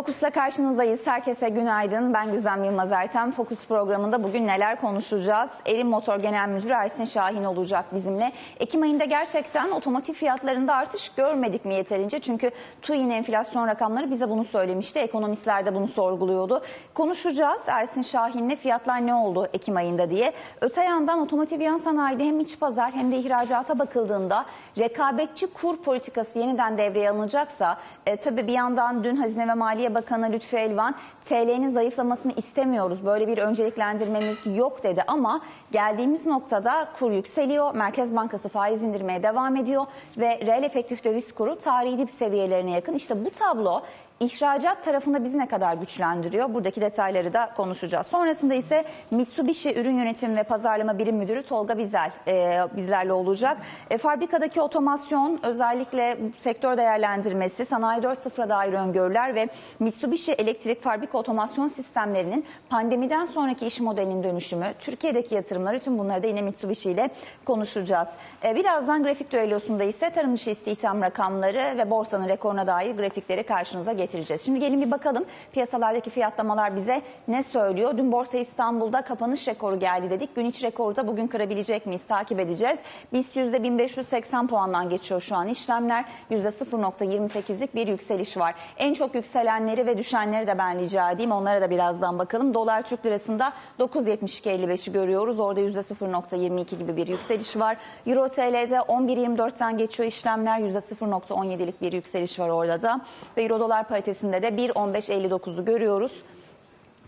Fokus'la karşınızdayız. Herkese günaydın. Ben Güzem Yılmaz Ertem. Fokus programında bugün neler konuşacağız? Elim Motor Genel Müdürü Ersin Şahin olacak bizimle. Ekim ayında gerçekten otomotiv fiyatlarında artış görmedik mi yeterince? Çünkü TÜİ'nin enflasyon rakamları bize bunu söylemişti. Ekonomistler de bunu sorguluyordu. Konuşacağız Ersin Şahin'le fiyatlar ne oldu Ekim ayında diye. Öte yandan otomotiv yan sanayide hem iç pazar hem de ihracata bakıldığında rekabetçi kur politikası yeniden devreye alınacaksa e, tabii bir yandan dün Hazine ve Maliye Bakanı Lütfü Elvan TL'nin zayıflamasını istemiyoruz. Böyle bir önceliklendirmemiz yok dedi ama geldiğimiz noktada kur yükseliyor. Merkez Bankası faiz indirmeye devam ediyor ve reel efektif döviz kuru tarihi dip seviyelerine yakın. İşte bu tablo İhracat tarafında bizi ne kadar güçlendiriyor? Buradaki detayları da konuşacağız. Sonrasında ise Mitsubishi Ürün Yönetim ve Pazarlama Birim Müdürü Tolga Bizel e, bizlerle olacak. E, fabrikadaki otomasyon özellikle sektör değerlendirmesi, Sanayi 4.0'a dair öngörüler ve Mitsubishi elektrik fabrika otomasyon sistemlerinin pandemiden sonraki iş modelinin dönüşümü, Türkiye'deki yatırımları tüm bunları da yine Mitsubishi ile konuşacağız. E, birazdan grafik düellosunda ise tarım dışı istihdam rakamları ve borsanın rekoruna dair grafikleri karşınıza getireceğiz getireceğiz. Şimdi gelin bir bakalım piyasalardaki fiyatlamalar bize ne söylüyor? Dün Borsa İstanbul'da kapanış rekoru geldi dedik. Gün içi rekoru da bugün kırabilecek miyiz? Takip edeceğiz. BIST %1580 puandan geçiyor şu an işlemler. %0.28'lik bir yükseliş var. En çok yükselenleri ve düşenleri de ben rica edeyim. Onlara da birazdan bakalım. Dolar Türk Lirası'nda 9.72.55'i görüyoruz. Orada %0.22 gibi bir yükseliş var. Euro TL'de 11.24'ten geçiyor işlemler. %0.17'lik bir yükseliş var orada da. Ve Euro dolar paritesinde de 1.15.59'u görüyoruz.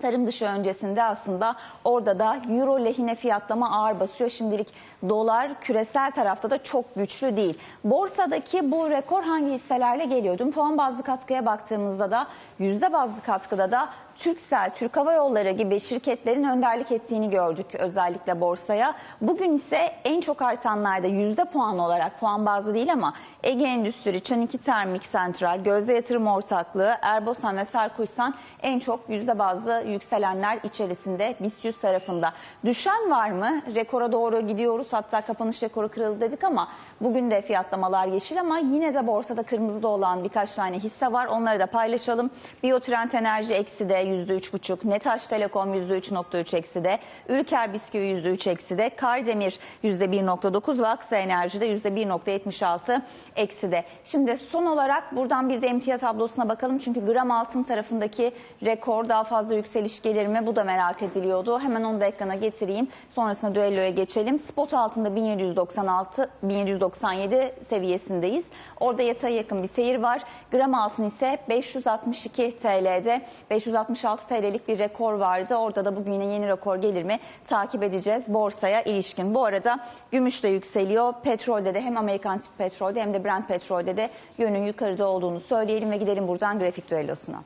Tarım dışı öncesinde aslında orada da euro lehine fiyatlama ağır basıyor. Şimdilik dolar küresel tarafta da çok güçlü değil. Borsadaki bu rekor hangi hisselerle geliyor? Dün puan bazlı katkıya baktığımızda da yüzde bazlı katkıda da Türksel, Türk Hava Yolları gibi şirketlerin önderlik ettiğini gördük özellikle borsaya. Bugün ise en çok artanlarda yüzde puan olarak puan bazlı değil ama Ege Endüstri, Çaniki Termik Sentral, Gözde Yatırım Ortaklığı, Erbosan ve Sarkuysan en çok yüzde bazlı yükselenler içerisinde BIST 100 tarafında. Düşen var mı? Rekora doğru gidiyoruz hatta kapanış rekoru kırıldı dedik ama bugün de fiyatlamalar yeşil ama yine de borsada kırmızıda olan birkaç tane hisse var. Onları da paylaşalım. Biotrend Enerji eksi de %3,5, Netaş Telekom %3,3 eksi de, Ülker Bisküvi %3 eksi de, Kardemir %1,9 ve Aksa Enerji de %1,76 eksi de. Şimdi son olarak buradan bir de emtia tablosuna bakalım. Çünkü gram altın tarafındaki rekor daha fazla yükseliş gelir mi? Bu da merak ediliyordu. Hemen onu da ekrana getireyim. Sonrasında düelloya geçelim. Spot altında 1796, 1797 seviyesindeyiz. Orada yataya yakın bir seyir var. Gram altın ise 562 TL'de. 566 TL'lik bir rekor vardı. Orada da bugün yine yeni rekor gelir mi? Takip edeceğiz borsaya ilişkin. Bu arada gümüş de yükseliyor. Petrolde de hem Amerikan tip petrolde hem de Brent petrolde de yönün yukarıda olduğunu söyleyelim ve gidelim buradan grafik düellosuna.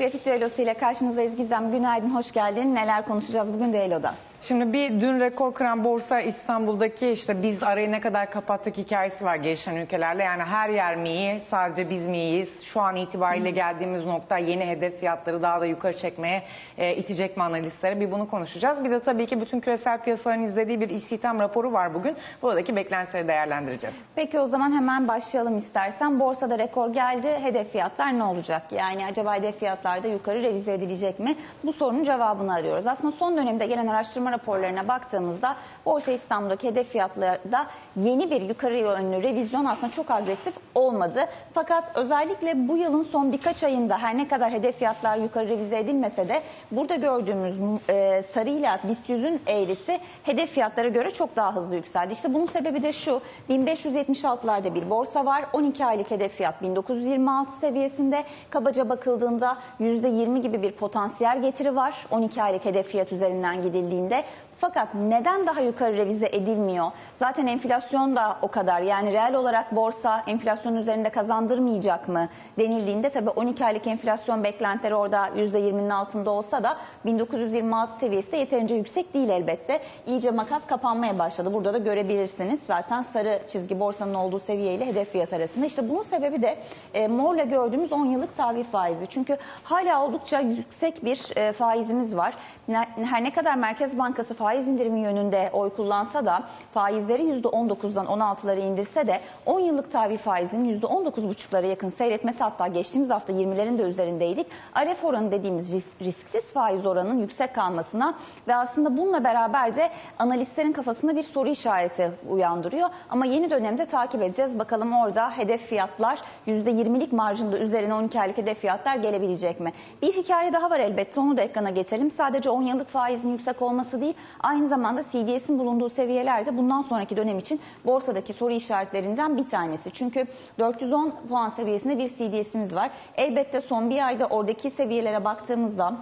Grafik düellosu ile karşınızdayız. Gizem günaydın, hoş geldin. Neler konuşacağız bugün düelloda? Şimdi bir dün rekor kıran borsa İstanbul'daki işte biz arayı ne kadar kapattık hikayesi var gelişen ülkelerle. Yani her yer mi iyi, sadece biz mi iyiyiz? Şu an itibariyle geldiğimiz nokta yeni hedef fiyatları daha da yukarı çekmeye e, itecek mi analistlere? Bir bunu konuşacağız. Bir de tabii ki bütün küresel piyasaların izlediği bir istihdam raporu var bugün. Buradaki beklentileri değerlendireceğiz. Peki o zaman hemen başlayalım istersen. Borsada rekor geldi. Hedef fiyatlar ne olacak? Yani acaba hedef fiyatlarda yukarı revize edilecek mi? Bu sorunun cevabını arıyoruz. Aslında son dönemde gelen araştırma raporlarına baktığımızda Borsa İstanbul'daki hedef fiyatlarda yeni bir yukarı yönlü revizyon aslında çok agresif olmadı. Fakat özellikle bu yılın son birkaç ayında her ne kadar hedef fiyatlar yukarı revize edilmese de burada gördüğümüz e, sarıyla BIST 100'ün eğrisi hedef fiyatlara göre çok daha hızlı yükseldi. İşte bunun sebebi de şu 1576'larda bir borsa var. 12 aylık hedef fiyat 1926 seviyesinde. Kabaca bakıldığında %20 gibi bir potansiyel getiri var. 12 aylık hedef fiyat üzerinden gidildiğinde okay Fakat neden daha yukarı revize edilmiyor? Zaten enflasyon da o kadar. Yani reel olarak borsa enflasyon üzerinde kazandırmayacak mı denildiğinde tabii 12 aylık enflasyon beklentileri orada %20'nin altında olsa da 1926 seviyesi de yeterince yüksek değil elbette. İyice makas kapanmaya başladı. Burada da görebilirsiniz. Zaten sarı çizgi borsanın olduğu seviyeyle hedef fiyat arasında. İşte bunun sebebi de e, morla gördüğümüz 10 yıllık tahvil faizi. Çünkü hala oldukça yüksek bir e, faizimiz var. Her ne kadar Merkez Bankası faiz indirimi yönünde oy kullansa da faizleri %19'dan 16'lara indirse de 10 yıllık tahvil faizinin %19,5'lara yakın seyretmesi hatta geçtiğimiz hafta 20'lerin de üzerindeydik. Aref oranı dediğimiz risk- risksiz faiz oranının yüksek kalmasına ve aslında bununla beraber de analistlerin kafasında bir soru işareti uyandırıyor. Ama yeni dönemde takip edeceğiz. Bakalım orada hedef fiyatlar %20'lik marjında üzerine 12 aylık hedef fiyatlar gelebilecek mi? Bir hikaye daha var elbette onu da ekrana geçelim. Sadece 10 yıllık faizin yüksek olması değil aynı zamanda CDS'in bulunduğu seviyeler de bundan sonraki dönem için borsadaki soru işaretlerinden bir tanesi. Çünkü 410 puan seviyesinde bir CDS'imiz var. Elbette son bir ayda oradaki seviyelere baktığımızda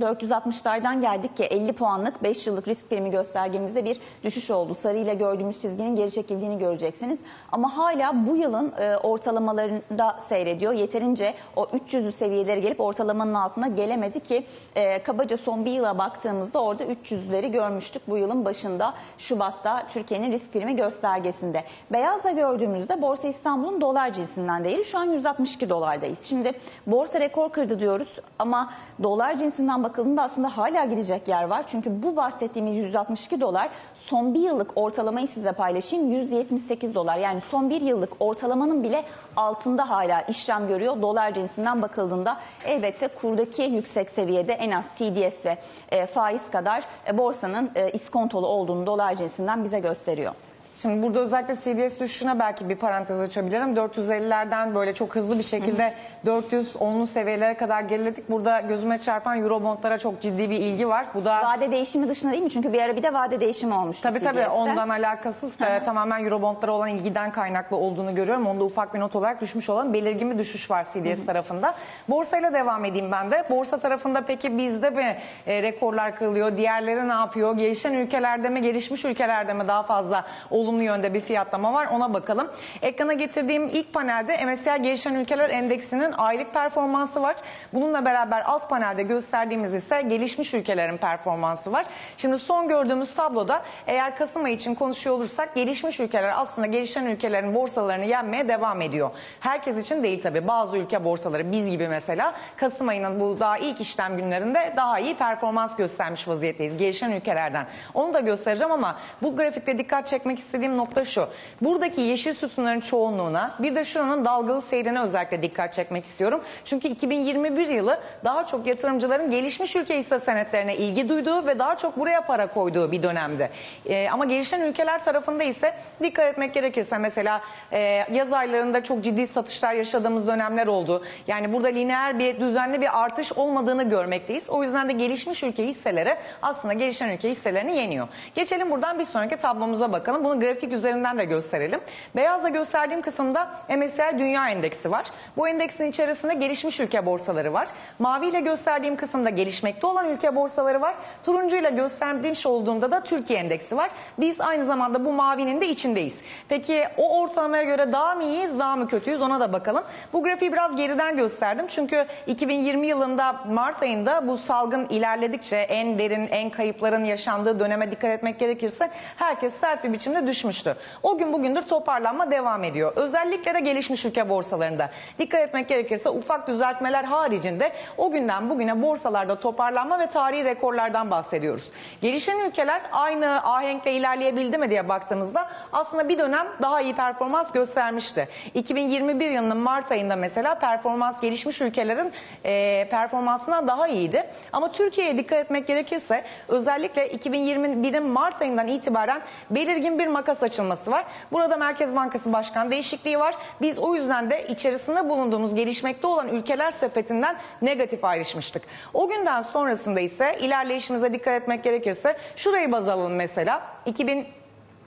460'lardan geldik ki 50 puanlık 5 yıllık risk primi göstergemizde bir düşüş oldu. Sarı ile gördüğümüz çizginin geri çekildiğini göreceksiniz. Ama hala bu yılın e, ortalamalarında seyrediyor. Yeterince o 300'lü seviyeleri gelip ortalamanın altına gelemedi ki e, kabaca son bir yıla baktığımızda orada 300'leri görmüştük bu yılın başında Şubat'ta Türkiye'nin risk primi göstergesinde. Beyazla gördüğümüzde Borsa İstanbul'un dolar cinsinden değeri şu an 162 dolardayız. Şimdi borsa rekor kırdı diyoruz ama dolar cinsinden bakıldığında aslında hala gidecek yer var. Çünkü bu bahsettiğimiz 162 dolar son bir yıllık ortalamayı size paylaşayım 178 dolar. Yani son bir yıllık ortalamanın bile altında hala işlem görüyor. Dolar cinsinden bakıldığında elbette kurdaki yüksek seviyede en az CDS ve e, faiz kadar e, borsanın e, iskontolu olduğunu dolar cinsinden bize gösteriyor. Şimdi burada özellikle CDS düşüşüne belki bir parantez açabilirim. 450'lerden böyle çok hızlı bir şekilde 410'lu seviyelere kadar geriledik. Burada gözüme çarpan Eurobondlara çok ciddi bir ilgi var. Bu da Vade değişimi dışında değil mi? Çünkü bir ara bir de vade değişimi olmuştu Tabii tabii ondan alakasız e, tamamen Eurobondlara olan ilgiden kaynaklı olduğunu görüyorum. Onda ufak bir not olarak düşmüş olan belirgin bir düşüş var CDS tarafında. Borsayla devam edeyim ben de. Borsa tarafında peki bizde mi e, rekorlar kırılıyor? Diğerleri ne yapıyor? Gelişen ülkelerde mi, gelişmiş ülkelerde mi daha fazla olumlu yönde bir fiyatlama var? Ona bakalım. Ekrana getirdiğim ilk panelde MSCI Gelişen Ülkeler Endeksinin aylık performansı var. Bununla beraber alt panelde gösterdiğimiz ise gelişmiş ülkelerin performansı var. Şimdi son gördüğümüz tabloda eğer Kasım ayı için konuşuyor olursak gelişmiş ülkeler aslında gelişen ülkelerin borsalarını yenmeye devam ediyor. Herkes için değil tabii. Bazı ülke borsaları biz gibi mesela Kasım ayının bu daha ilk işlem günlerinde daha iyi performans göstermiş vaziyetteyiz gelişen ülkelerden. Onu da göstereceğim ama bu grafikte dikkat çekmek istediğim nokta şu. Buradaki yeşil sütunların çoğunluğuna bir de şuranın dalgalı seyrine özellikle dikkat çekmek istiyorum. Çünkü 2021 yılı daha çok yatırımcıların gelişmiş ülke hisse senetlerine ilgi duyduğu ve daha çok buraya para koyduğu bir dönemdi. Ee, ama gelişen ülkeler tarafında ise dikkat etmek gerekirse mesela e, yaz aylarında çok ciddi satışlar yaşadığımız dönemler oldu. Yani burada lineer bir düzenli bir artış olmadığını görmekteyiz. O yüzden de gelişmiş ülke hisseleri aslında gelişen ülke hisselerini yeniyor. Geçelim buradan bir sonraki tablomuza bakalım. Bunu grafik üzerinden de gösterelim. Beyazla gösterdiğim kısımda MSCI Dünya Endeksi var. Bu endeksin içerisinde gelişmiş ülke borsaları var. Maviyle gösterdiğim kısımda gelişmekte olan ülke borsaları var. Turuncuyla göstermiş olduğumda da Türkiye Endeksi var. Biz aynı zamanda bu mavinin de içindeyiz. Peki o ortalamaya göre daha mı iyiyiz, daha mı kötüyüz ona da bakalım. Bu grafiği biraz geriden gösterdim. Çünkü 2020 yılında Mart ayında bu salgın ilerledikçe en derin, en kayıpların yaşandığı döneme dikkat etmek gerekirse herkes sert bir biçimde düşmüştü. O gün bugündür toparlanma devam ediyor. Özellikle de gelişmiş ülke borsalarında. Dikkat etmek gerekirse ufak düzeltmeler haricinde o günden bugüne borsalarda toparlanma ve tarihi rekorlardan bahsediyoruz. Gelişen ülkeler aynı ahenkle ilerleyebildi mi diye baktığımızda aslında bir dönem daha iyi performans göstermişti. 2021 yılının Mart ayında mesela performans gelişmiş ülkelerin e, performansından daha iyiydi. Ama Türkiye'ye dikkat etmek gerekirse özellikle 2021'in Mart ayından itibaren belirgin bir makas açılması var. Burada Merkez Bankası Başkan değişikliği var. Biz o yüzden de içerisinde bulunduğumuz gelişmekte olan ülkeler sepetinden negatif ayrışmıştık. O günden sonrasında ise ilerleyişimize dikkat etmek gerekirse şurayı baz alalım mesela. 2000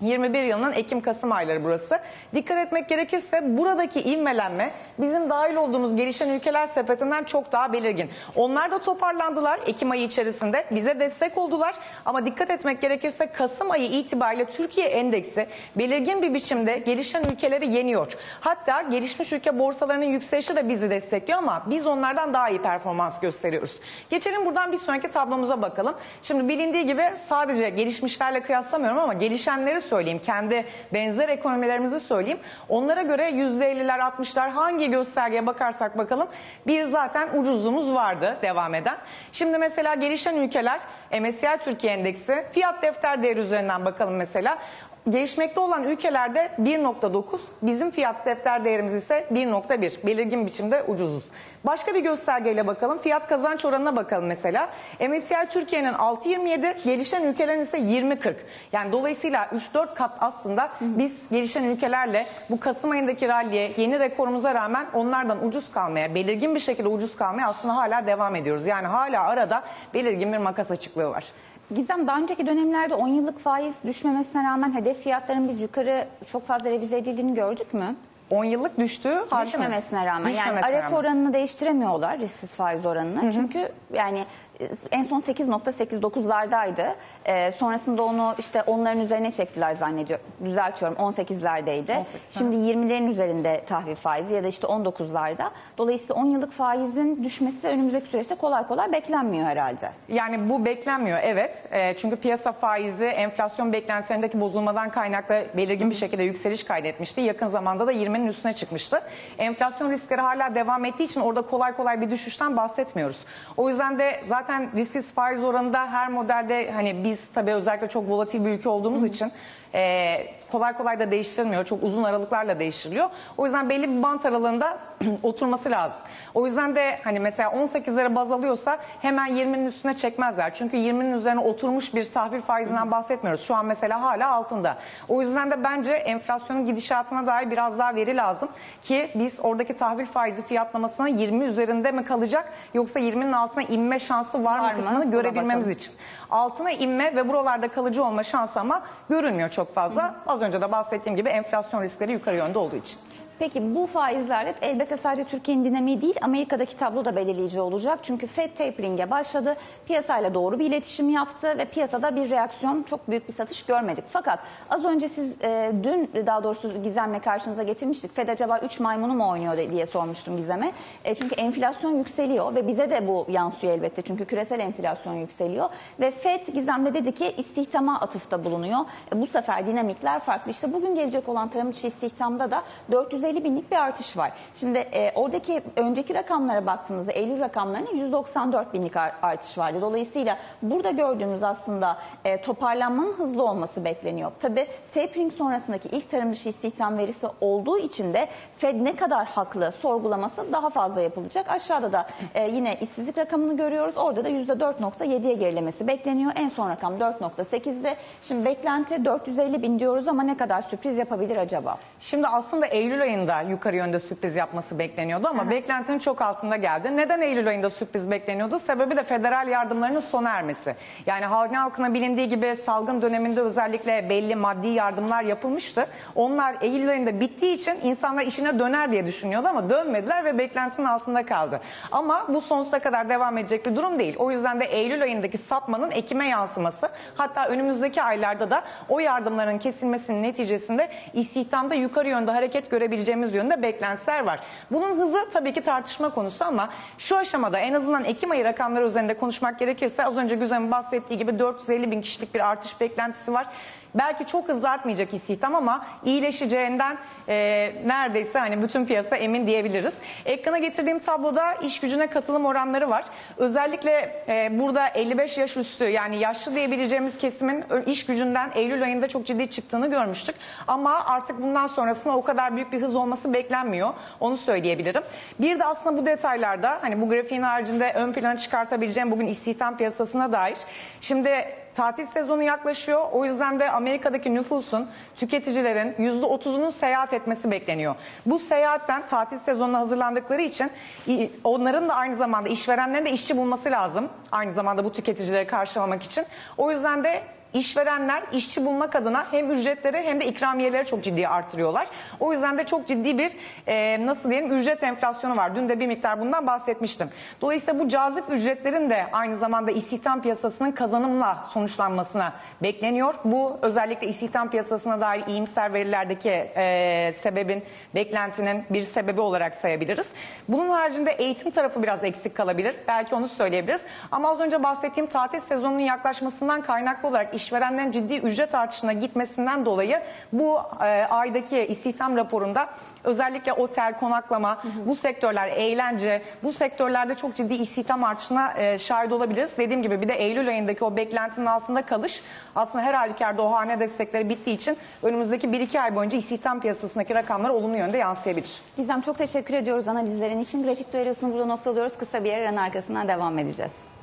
21 yılının Ekim-Kasım ayları burası. Dikkat etmek gerekirse buradaki ivmelenme bizim dahil olduğumuz gelişen ülkeler sepetinden çok daha belirgin. Onlar da toparlandılar Ekim ayı içerisinde. Bize destek oldular. Ama dikkat etmek gerekirse Kasım ayı itibariyle Türkiye endeksi belirgin bir biçimde gelişen ülkeleri yeniyor. Hatta gelişmiş ülke borsalarının yükselişi de bizi destekliyor ama biz onlardan daha iyi performans gösteriyoruz. Geçelim buradan bir sonraki tablomuza bakalım. Şimdi bilindiği gibi sadece gelişmişlerle kıyaslamıyorum ama gelişenleri söyleyeyim. Kendi benzer ekonomilerimizi söyleyeyim. Onlara göre %50'ler 60'lar hangi göstergeye bakarsak bakalım bir zaten ucuzluğumuz vardı devam eden. Şimdi mesela gelişen ülkeler MSCI Türkiye Endeksi fiyat defter değeri üzerinden bakalım mesela. Gelişmekte olan ülkelerde 1.9, bizim fiyat defter değerimiz ise 1.1. Belirgin biçimde ucuzuz. Başka bir göstergeyle bakalım. Fiyat kazanç oranına bakalım mesela. MSCI Türkiye'nin 6.27, gelişen ülkelerin ise 20.40. Yani dolayısıyla 3-4 kat aslında biz gelişen ülkelerle bu Kasım ayındaki ralliye, yeni rekorumuza rağmen onlardan ucuz kalmaya, belirgin bir şekilde ucuz kalmaya aslında hala devam ediyoruz. Yani hala arada belirgin bir makas açıklığı var. Gizem daha önceki dönemlerde 10 yıllık faiz düşmemesine rağmen hedef fiyatların biz yukarı çok fazla revize edildiğini gördük mü? 10 yıllık düştü. Düşmemesine rağmen. Yani Düşmemesine aref rağmen. oranını değiştiremiyorlar risksiz faiz oranını. Çünkü yani en son 8.89'lardaydı. Ee, sonrasında onu işte onların üzerine çektiler zannediyorum. Düzeltiyorum 18'lerdeydi. 18, Şimdi 20'lerin üzerinde tahvil faizi ya da işte 19'larda. Dolayısıyla 10 yıllık faizin düşmesi önümüzdeki süreçte kolay kolay beklenmiyor herhalde. Yani bu beklenmiyor evet. E, çünkü piyasa faizi enflasyon beklentilerindeki bozulmadan kaynaklı belirgin bir şekilde yükseliş kaydetmişti. Yakın zamanda da 20'nin üstüne çıkmıştı. Enflasyon riskleri hala devam ettiği için orada kolay kolay bir düşüşten bahsetmiyoruz. O yüzden de zaten risksiz faiz oranında her modelde hani biz tabii özellikle çok volatil bir ülke olduğumuz için e, kolay kolay da değiştirilmiyor. Çok uzun aralıklarla değiştiriliyor. O yüzden belli bir bant aralığında oturması lazım. O yüzden de hani mesela 18'lere baz alıyorsa hemen 20'nin üstüne çekmezler. Çünkü 20'nin üzerine oturmuş bir tahvil faizinden bahsetmiyoruz. Şu an mesela hala altında. O yüzden de bence enflasyonun gidişatına dair biraz daha veri lazım ki biz oradaki tahvil faizi fiyatlamasına 20 üzerinde mi kalacak yoksa 20'nin altına inme şansı var, Var mı mı? kısmını görebilmemiz için. Altına inme ve buralarda kalıcı olma şansı ama görünmüyor çok fazla. Az önce de bahsettiğim gibi enflasyon riskleri yukarı yönde olduğu için. Peki bu faizlerle elbette sadece Türkiye'nin dinamiği değil Amerika'daki tablo da belirleyici olacak. Çünkü Fed tapering'e başladı. Piyasayla doğru bir iletişim yaptı ve piyasada bir reaksiyon çok büyük bir satış görmedik. Fakat az önce siz e, dün daha doğrusu Gizem'le karşınıza getirmiştik. Fed acaba 3 maymunu mu oynuyor diye sormuştum Gizem'e. E, çünkü enflasyon yükseliyor ve bize de bu yansıyor elbette. Çünkü küresel enflasyon yükseliyor. Ve Fed Gizem'de dedi ki istihdama atıfta bulunuyor. E, bu sefer dinamikler farklı. İşte bugün gelecek olan tarım içi istihdamda da 450 binlik bir artış var. Şimdi e, oradaki önceki rakamlara baktığımızda Eylül rakamlarına 194 binlik ar- artış vardı. Dolayısıyla burada gördüğümüz aslında e, toparlanmanın hızlı olması bekleniyor. Tabii tapering sonrasındaki ilk tarım dışı istihdam verisi olduğu için de Fed ne kadar haklı sorgulaması daha fazla yapılacak. Aşağıda da e, yine işsizlik rakamını görüyoruz. Orada da %4.7'ye gerilemesi bekleniyor. En son rakam 4.8'de. Şimdi beklenti 450 bin diyoruz ama ne kadar sürpriz yapabilir acaba? Şimdi aslında Eylül ayında yukarı yönde sürpriz yapması bekleniyordu ama beklentinin çok altında geldi. Neden Eylül ayında sürpriz bekleniyordu? Sebebi de federal yardımlarının sona ermesi. Yani halkın halkına bilindiği gibi salgın döneminde özellikle belli maddi yardımlar yapılmıştı. Onlar Eylül ayında bittiği için insanlar işine döner diye düşünüyordu ama dönmediler ve beklentinin altında kaldı. Ama bu sonsuza kadar devam edecek bir durum değil. O yüzden de Eylül ayındaki sapmanın Ekim'e yansıması hatta önümüzdeki aylarda da o yardımların kesilmesinin neticesinde istihdamda yukarı yönde hareket görebileceğimiz yönde beklentiler var. Bunun hızı tabii ki tartışma konusu ama şu aşamada en azından Ekim ayı rakamları üzerinde konuşmak gerekirse az önce Güzem'in bahsettiği gibi 450 bin kişilik bir artış beklentisi var. Belki çok hızlı artmayacak istihdam ama iyileşeceğinden e, neredeyse hani bütün piyasa emin diyebiliriz. Ekrana getirdiğim tabloda iş gücüne katılım oranları var. Özellikle e, burada 55 yaş üstü yani yaşlı diyebileceğimiz kesimin iş gücünden Eylül ayında çok ciddi çıktığını görmüştük. Ama artık bundan sonrasında o kadar büyük bir hız olması beklenmiyor. Onu söyleyebilirim. Bir de aslında bu detaylarda hani bu grafiğin haricinde ön plana çıkartabileceğim bugün istihdam piyasasına dair. Şimdi tatil sezonu yaklaşıyor. O yüzden de Amerika'daki nüfusun, tüketicilerin %30'unun seyahat etmesi bekleniyor. Bu seyahatten tatil sezonuna hazırlandıkları için onların da aynı zamanda işverenlerin de işçi bulması lazım. Aynı zamanda bu tüketicileri karşılamak için. O yüzden de işverenler işçi bulmak adına hem ücretleri hem de ikramiyeleri çok ciddi artırıyorlar. O yüzden de çok ciddi bir e, nasıl diyelim ücret enflasyonu var. Dün de bir miktar bundan bahsetmiştim. Dolayısıyla bu cazip ücretlerin de aynı zamanda istihdam piyasasının kazanımla sonuçlanmasına bekleniyor. Bu özellikle istihdam piyasasına dair iyimser verilerdeki e, sebebin, beklentinin bir sebebi olarak sayabiliriz. Bunun haricinde eğitim tarafı biraz eksik kalabilir. Belki onu söyleyebiliriz. Ama az önce bahsettiğim tatil sezonunun yaklaşmasından kaynaklı olarak işverenlerin ciddi ücret artışına gitmesinden dolayı bu e, aydaki istihdam raporunda özellikle otel, konaklama, bu sektörler, eğlence, bu sektörlerde çok ciddi istihdam artışına e, şahit olabiliriz. Dediğim gibi bir de Eylül ayındaki o beklentinin altında kalış aslında her halükarda o hane destekleri bittiği için önümüzdeki 1-2 ay boyunca istihdam piyasasındaki rakamlar olumlu yönde yansıyabilir. Gizem çok teşekkür ediyoruz analizlerin için. Grafik düellosunu burada noktalıyoruz. Kısa bir yerin arkasından devam edeceğiz.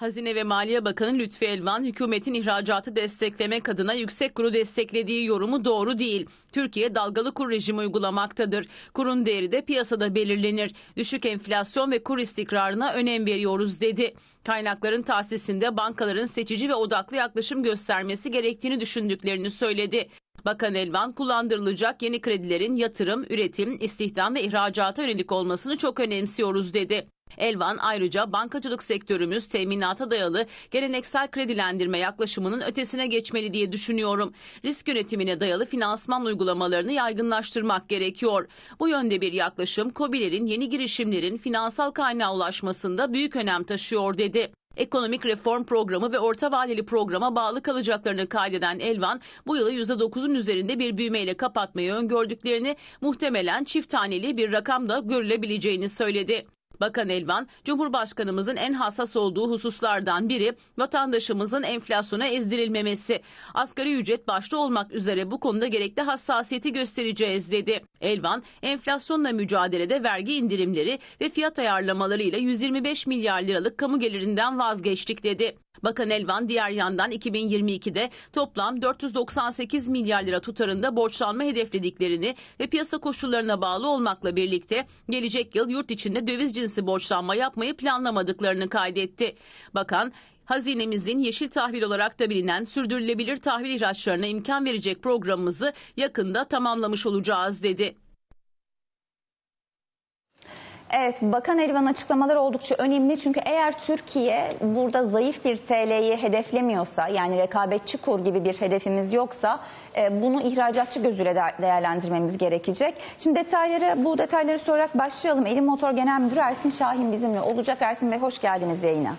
Hazine ve Maliye Bakanı Lütfi Elvan, hükümetin ihracatı desteklemek adına yüksek kuru desteklediği yorumu doğru değil. Türkiye dalgalı kur rejimi uygulamaktadır. Kurun değeri de piyasada belirlenir. Düşük enflasyon ve kur istikrarına önem veriyoruz dedi. Kaynakların tahsisinde bankaların seçici ve odaklı yaklaşım göstermesi gerektiğini düşündüklerini söyledi. Bakan Elvan kullandırılacak yeni kredilerin yatırım, üretim, istihdam ve ihracata yönelik olmasını çok önemsiyoruz dedi. Elvan ayrıca bankacılık sektörümüz teminata dayalı geleneksel kredilendirme yaklaşımının ötesine geçmeli diye düşünüyorum. Risk yönetimine dayalı finansman uygulamalarını yaygınlaştırmak gerekiyor. Bu yönde bir yaklaşım COBİ'lerin yeni girişimlerin finansal kaynağa ulaşmasında büyük önem taşıyor dedi. Ekonomik reform programı ve orta vadeli programa bağlı kalacaklarını kaydeden Elvan, bu yılı %9'un üzerinde bir büyümeyle kapatmayı öngördüklerini, muhtemelen çift taneli bir rakam da görülebileceğini söyledi. Bakan Elvan, Cumhurbaşkanımızın en hassas olduğu hususlardan biri vatandaşımızın enflasyona ezdirilmemesi. Asgari ücret başta olmak üzere bu konuda gerekli hassasiyeti göstereceğiz dedi. Elvan, enflasyonla mücadelede vergi indirimleri ve fiyat ayarlamalarıyla 125 milyar liralık kamu gelirinden vazgeçtik dedi. Bakan Elvan diğer yandan 2022'de toplam 498 milyar lira tutarında borçlanma hedeflediklerini ve piyasa koşullarına bağlı olmakla birlikte gelecek yıl yurt içinde döviz cinsi borçlanma yapmayı planlamadıklarını kaydetti. Bakan Hazinemizin yeşil tahvil olarak da bilinen sürdürülebilir tahvil ihraçlarına imkan verecek programımızı yakında tamamlamış olacağız dedi. Evet, Bakan Elvan'ın açıklamaları oldukça önemli çünkü eğer Türkiye burada zayıf bir TL'yi hedeflemiyorsa yani rekabetçi kur gibi bir hedefimiz yoksa e, bunu ihracatçı gözüyle de- değerlendirmemiz gerekecek. Şimdi detayları bu detayları sorarak başlayalım. Elim Motor Genel Müdürü Ersin Şahin bizimle olacak. Ersin Bey hoş geldiniz yayına.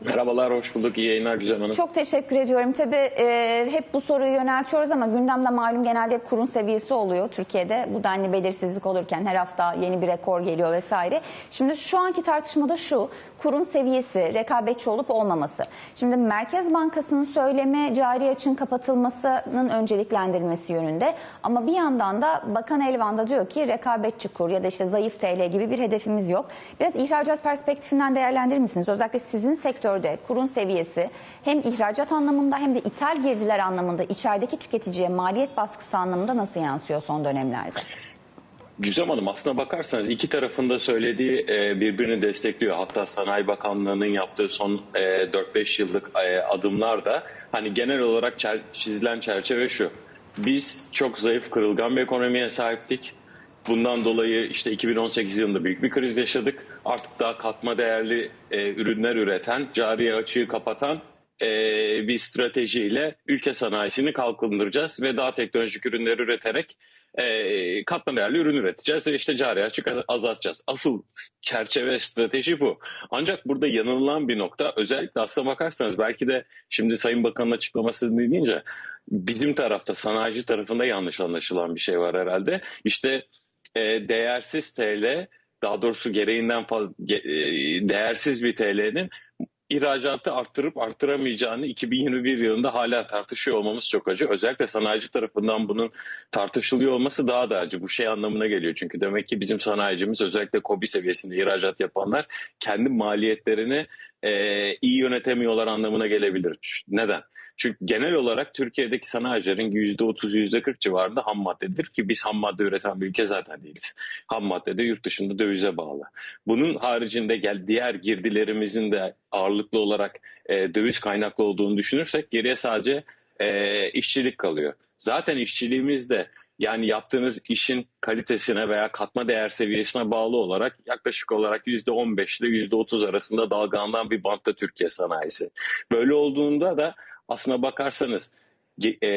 Merhabalar, hoş bulduk. İyi yayınlar Güzel Hanım. Çok teşekkür ediyorum. Tabii e, hep bu soruyu yöneltiyoruz ama gündemde malum genelde hep kurun seviyesi oluyor Türkiye'de. Bu denli belirsizlik olurken her hafta yeni bir rekor geliyor vesaire. Şimdi şu anki tartışmada şu, kurun seviyesi, rekabetçi olup olmaması. Şimdi Merkez Bankası'nın söylemi cari açın kapatılmasının önceliklendirilmesi yönünde. Ama bir yandan da Bakan Elvan da diyor ki rekabetçi kur ya da işte zayıf TL gibi bir hedefimiz yok. Biraz ihracat perspektifinden değerlendirir misiniz? Özellikle sizin sektörde kurun seviyesi hem ihracat anlamında hem de ithal girdiler anlamında içerideki tüketiciye maliyet baskısı anlamında nasıl yansıyor son dönemlerde? Güzel Hanım aslına bakarsanız iki tarafında söylediği e, birbirini destekliyor. Hatta Sanayi Bakanlığı'nın yaptığı son e, 4-5 yıllık e, adımlar da hani genel olarak çizilen çerçeve şu. Biz çok zayıf kırılgan bir ekonomiye sahiptik. Bundan dolayı işte 2018 yılında büyük bir kriz yaşadık. Artık daha katma değerli e, ürünler üreten, cari açığı kapatan e, bir stratejiyle ülke sanayisini kalkındıracağız ve daha teknolojik ürünler üreterek e, katma değerli ürün üreteceğiz ve işte cari açık az- azaltacağız. Asıl çerçeve strateji bu. Ancak burada yanılan bir nokta özellikle aslına bakarsanız belki de şimdi Sayın Bakan'ın açıklamasını dinleyince bizim tarafta sanayici tarafında yanlış anlaşılan bir şey var herhalde. İşte e, değersiz TL daha doğrusu gereğinden fazla e, değersiz bir TL'nin ihracatı arttırıp arttıramayacağını 2021 yılında hala tartışıyor olmamız çok acı. Özellikle sanayici tarafından bunun tartışılıyor olması daha da acı. Bu şey anlamına geliyor çünkü demek ki bizim sanayicimiz özellikle KOBİ seviyesinde ihracat yapanlar kendi maliyetlerini e, iyi yönetemiyorlar anlamına gelebilir. Neden? Çünkü genel olarak Türkiye'deki sanayicilerin %30, %40 civarında ham maddedir ki biz ham madde üreten bir ülke zaten değiliz. Ham madde de yurt dışında dövize bağlı. Bunun haricinde gel diğer girdilerimizin de ağırlıklı olarak e, döviz kaynaklı olduğunu düşünürsek geriye sadece e, işçilik kalıyor. Zaten işçiliğimiz de yani yaptığınız işin kalitesine veya katma değer seviyesine bağlı olarak yaklaşık olarak %15 ile %30 arasında dalgalanan bir bantta Türkiye sanayisi. Böyle olduğunda da aslına bakarsanız e,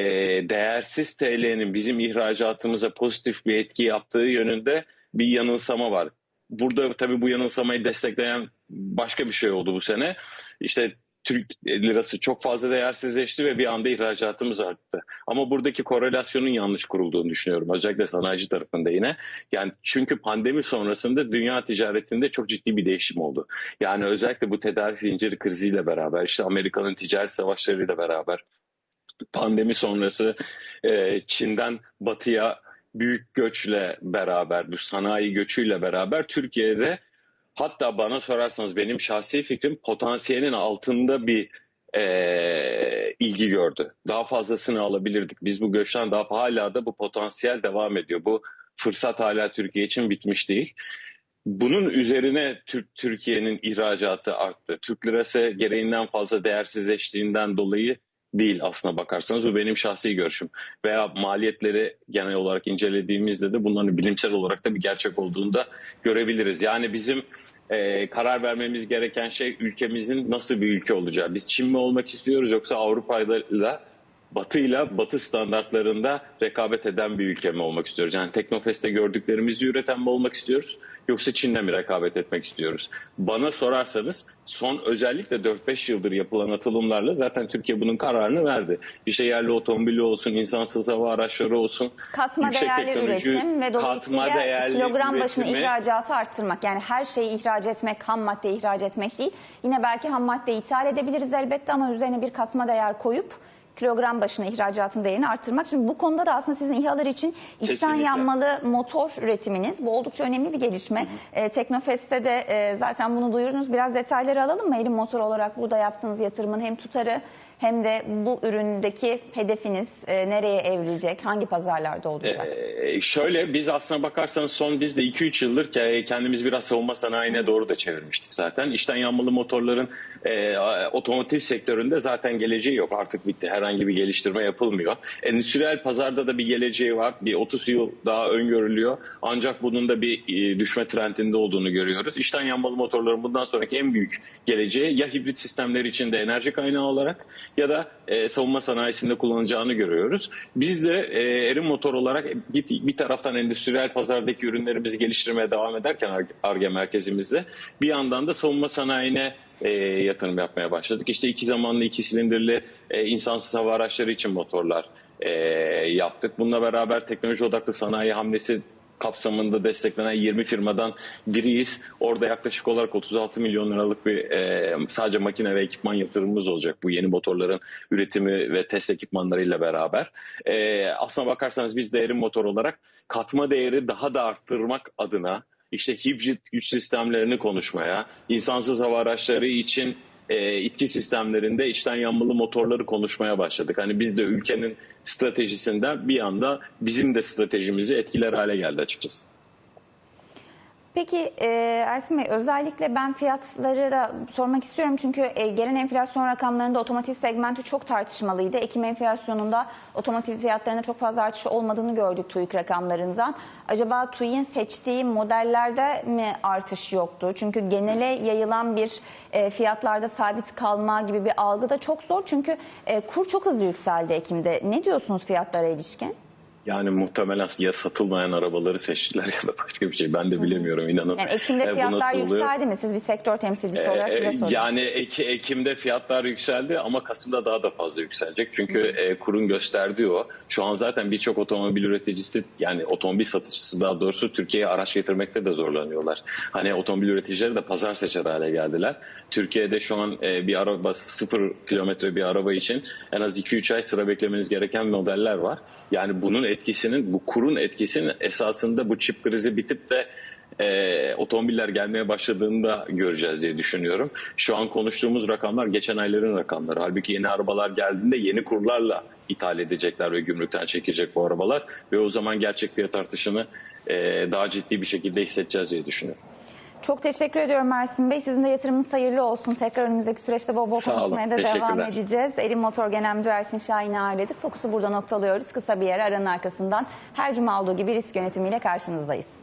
değersiz TL'nin bizim ihracatımıza pozitif bir etki yaptığı yönünde bir yanılsama var. Burada tabii bu yanılsamayı destekleyen başka bir şey oldu bu sene. İşte Türk lirası çok fazla değersizleşti ve bir anda ihracatımız arttı. Ama buradaki korelasyonun yanlış kurulduğunu düşünüyorum. Özellikle sanayici tarafında yine. Yani çünkü pandemi sonrasında dünya ticaretinde çok ciddi bir değişim oldu. Yani özellikle bu tedarik zinciri kriziyle beraber, işte Amerika'nın ticaret savaşlarıyla beraber, pandemi sonrası e, Çin'den batıya büyük göçle beraber, bu sanayi göçüyle beraber Türkiye'de Hatta bana sorarsanız benim şahsi fikrim potansiyelin altında bir e, ilgi gördü. Daha fazlasını alabilirdik. Biz bu göçten daha hala da bu potansiyel devam ediyor. Bu fırsat hala Türkiye için bitmiş değil. Bunun üzerine Türk Türkiye'nin ihracatı arttı. Türk lirası gereğinden fazla değersizleştiğinden dolayı değil aslına bakarsanız. Bu benim şahsi görüşüm. Veya maliyetleri genel olarak incelediğimizde de bunların bilimsel olarak da bir gerçek olduğunu da görebiliriz. Yani bizim e, karar vermemiz gereken şey ülkemizin nasıl bir ülke olacağı. Biz Çin mi olmak istiyoruz yoksa Avrupa'yla Batı'yla Batı standartlarında rekabet eden bir ülke mi olmak istiyoruz? Yani Teknofest'te gördüklerimizi üreten mi olmak istiyoruz? Yoksa Çin'le mi rekabet etmek istiyoruz? Bana sorarsanız son özellikle 4-5 yıldır yapılan atılımlarla zaten Türkiye bunun kararını verdi. İşte yerli otomobili olsun, insansız hava araçları olsun. Katma yüksek değerli üretim ve dolayısıyla değerli kilogram başına ihracatı arttırmak. Yani her şeyi ihraç etmek, ham madde ihraç etmek değil. Yine belki ham madde ithal edebiliriz elbette ama üzerine bir katma değer koyup kilogram başına ihracatın değerini arttırmak. Şimdi bu konuda da aslında sizin İHA'lar için içten Kesinlikle. yanmalı motor üretiminiz. Bu oldukça önemli bir gelişme. E, Teknofest'te de e, zaten bunu duyurdunuz. Biraz detayları alalım mı? Elim motor olarak burada yaptığınız yatırımın hem tutarı hem de bu üründeki hedefiniz e, nereye evrilecek? Hangi pazarlarda olacak? Ee, şöyle biz aslına bakarsanız son biz de 2-3 yıldır ke- kendimizi biraz savunma sanayine doğru da çevirmiştik zaten. İçten yanmalı motorların e, otomotiv sektöründe zaten geleceği yok. Artık bitti. Herhangi bir geliştirme yapılmıyor. Endüstriyel pazarda da bir geleceği var. Bir 30 yıl daha öngörülüyor. Ancak bunun da bir e, düşme trendinde olduğunu görüyoruz. İçten yanmalı motorların bundan sonraki en büyük geleceği ya hibrit sistemler içinde enerji kaynağı olarak ya da e, savunma sanayisinde kullanacağını görüyoruz. Biz de e, Erim Motor olarak bir, bir taraftan endüstriyel pazardaki ürünlerimizi geliştirmeye devam ederken Ar- ARGE merkezimizde bir yandan da savunma sanayine e, yatırım yapmaya başladık. İşte iki zamanlı iki silindirli e, insansız hava araçları için motorlar e, yaptık. Bununla beraber teknoloji odaklı sanayi hamlesi kapsamında desteklenen 20 firmadan biriyiz. Orada yaklaşık olarak 36 milyon liralık bir e, sadece makine ve ekipman yatırımımız olacak bu yeni motorların üretimi ve test ekipmanlarıyla beraber. E, aslına bakarsanız biz değerin motor olarak katma değeri daha da arttırmak adına işte hibrit güç sistemlerini konuşmaya, insansız hava araçları için e, itki sistemlerinde içten yanmalı motorları konuşmaya başladık. Hani biz de ülkenin stratejisinden bir anda bizim de stratejimizi etkiler hale geldi açıkçası. Peki e, Ersin Bey özellikle ben fiyatları da sormak istiyorum çünkü e, gelen enflasyon rakamlarında otomotiv segmenti çok tartışmalıydı. Ekim enflasyonunda otomotiv fiyatlarında çok fazla artış olmadığını gördük TÜİK rakamlarından. Acaba TÜİK'in seçtiği modellerde mi artış yoktu? Çünkü genele yayılan bir e, fiyatlarda sabit kalma gibi bir algı da çok zor. Çünkü e, kur çok hızlı yükseldi Ekim'de. Ne diyorsunuz fiyatlara ilişkin? Yani muhtemelen ya satılmayan arabaları seçtiler ya da başka bir şey. Ben de bilemiyorum inanın. Yani Ekim'de E, fiyatlar yükseldi mi? Siz bir sektör temsilcisi Ee, olarak size e, sorayım. yani Ek- Ekim'de fiyatlar yükseldi ama Kasım'da daha da fazla yükselecek. Çünkü e, kurun gösterdiği o. Şu an zaten birçok otomobil üreticisi yani otomobil satıcısı daha doğrusu Türkiye'ye araç getirmekte de zorlanıyorlar. Hani otomobil üreticileri de pazar seçer hale geldiler. Türkiye'de şu an e, bir araba sıfır kilometre bir araba için en az 2-3 ay sıra beklemeniz gereken modeller var. Yani bunun etkisinin bu kurun etkisinin esasında bu çip krizi bitip de e, otomobiller gelmeye başladığında göreceğiz diye düşünüyorum. Şu an konuştuğumuz rakamlar geçen ayların rakamları. Halbuki yeni arabalar geldiğinde yeni kurlarla ithal edecekler ve gümrükten çekecek bu arabalar ve o zaman gerçek fiyat artışını e, daha ciddi bir şekilde hissedeceğiz diye düşünüyorum. Çok teşekkür ediyorum Mersin Bey. Sizin de yatırımınız hayırlı olsun. Tekrar önümüzdeki süreçte bol bol Sağ olun. konuşmaya da devam Teşekkürler. edeceğiz. Elim Motor Genel Müdürü Ersin Şahin'i ağırladık. Fokusu burada noktalıyoruz. Kısa bir yer aranın arkasından her cuma olduğu gibi risk yönetimiyle karşınızdayız.